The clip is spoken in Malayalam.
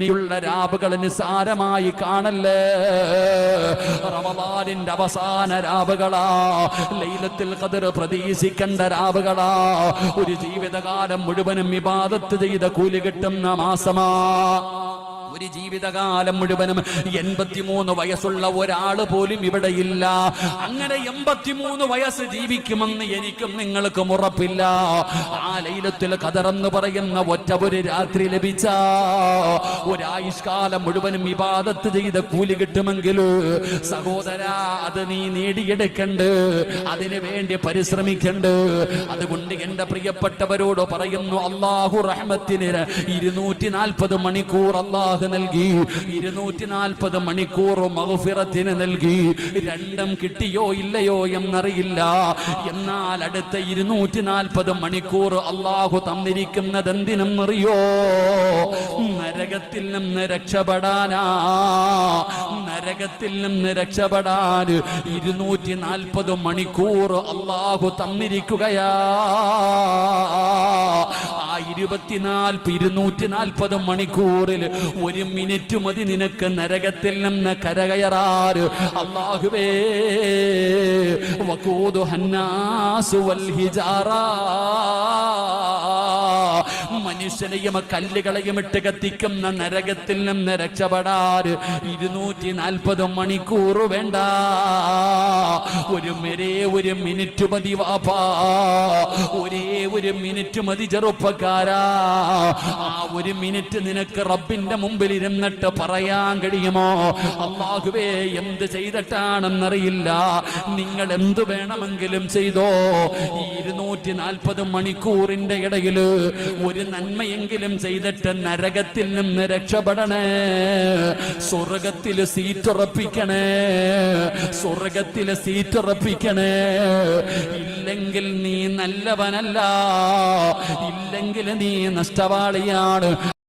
ഇനിയുള്ള രാവുകൾ നിസാരമായി കാണല്ലേ? റമദാനിന്റെ അവസാന രാവുകളാ. ലൈലത്തിൽ കതിർ പ്രതീക്ഷിക്കേണ്ട രാവുകളാ. ഒരു ജീവിതകാലം മുഴുവനും വിവാദത്ത് ചെയ്ത കൂലി കിട്ടുന്ന മാസമാ. ഒരു ജീവിതകാലം മുഴുവനും എൺപത്തിമൂന്ന് വയസ്സുള്ള ഒരാൾ പോലും ഇവിടെ ഇല്ല. അങ്ങനെ എൺപത്തിമൂന്ന് വയസ്സ് ജീവിക്കുമെന്ന് എനിക്കും നിങ്ങൾക്കും ഉറപ്പില്ല. ആ ലൈലത്തിൽ കതറെന്ന് പറയുന്ന ഒറ്റ ഒരു രാത്രി ലഭിച്ച ഒരായുഷ്കാലം മുഴുവനും വിവാദത്ത് ചെയ്ത കൂലി കിട്ടുമെങ്കിൽ സഹോദര അത് നീ നേടിയെടുക്കണ്ട്. അതിനു വേണ്ടി പരിശ്രമിക്കണ്ട്. അതുകൊണ്ട് എന്റെ പ്രിയപ്പെട്ടവരോട് പറയുന്നു അള്ളാഹു റഹ്മത്തിന് ഇരുന്നൂറ്റി നാൽപ്പത് മണിക്കൂർ അള്ളാഹു നൽകി. ഇരുന്നൂറ്റി നാൽപ്പത് മണിക്കൂർ മഹുഫിറത്തിന് നൽകി. രണ്ടും കിട്ടിയോ ഇല്ലയോ എന്നറിയില്ല. എന്നാൽ അടുത്ത ഇരുന്നൂറ്റി നാൽപ്പത് മണിക്കൂർ അള്ളാഹു തന്നിരിക്കുന്നത് എന്തിനെന്നറിയോ നരകത്തിൽ നിന്ന് രക്ഷപ്പെടാനാ. നരകത്തിൽ നിന്ന് രക്ഷപ്പെടാൻ ഇരുന്നൂറ്റി നാൽപ്പത് മണിക്കൂർ അള്ളാഹു തന്നിരിക്കുകയാ. ഇരുപത്തിനാൽപ്പ് ഇരുന്നൂറ്റി നാൽപ്പത് മണിക്കൂറിൽ ഒരു മിനിറ്റ് മതി നിനക്ക് നരകത്തിൽ നിന്ന് കരകയറാറ് അള്ളാഹുവേ വഖൂദു ഹന്നാസു വൽ ഹിജാറാ. മനുഷ്യനെയും കല്ലുകളെയും ഇട്ട് കത്തിക്കുന്ന നരകത്തിൽ നിന്ന് രക്ഷപ്പെടാൻ ഇരുന്നൂറ്റി നാൽപ്പത് മണിക്കൂർ വേണ്ട. ഒരു മെരേ ഒരു മിനിറ്റ് മതി വാപ്പാ. ഒരേ ഒരു മിനിറ്റ് മതി ചെറുപ്പക്കാരാ. ആ ഒരു മിനിറ്റ് നിനക്ക് റബ്ബിന്റെ മുമ്പിൽ ഇരുന്നിട്ട് പറയാൻ കഴിയുമോ? അള്ളാഹുവേ എന്ത് ചെയ്തിട്ടാണെന്നറിയില്ല. നിങ്ങൾ എന്ത് വേണമെങ്കിലും ചെയ്തോ. ഇരുന്നൂറ്റി നാൽപ്പത് മണിക്കൂറിന്റെ ഇടയിൽ ഒരു നന്മയെങ്കിലും ചെയ്തിട്ട് നരകത്തിൽ നിന്ന് രക്ഷപ്പെടണേ. സ്വർഗത്തിൽ സീറ്റ് ഉറപ്പിക്കണേ സ്വർഗത്തിൽ സീറ്റ് ഉറപ്പിക്കണേ ഇല്ലെങ്കിൽ നീ നല്ലവനല്ല. ഇല്ലെങ്കിൽ നീ നഷ്ടവാളിയാണ്.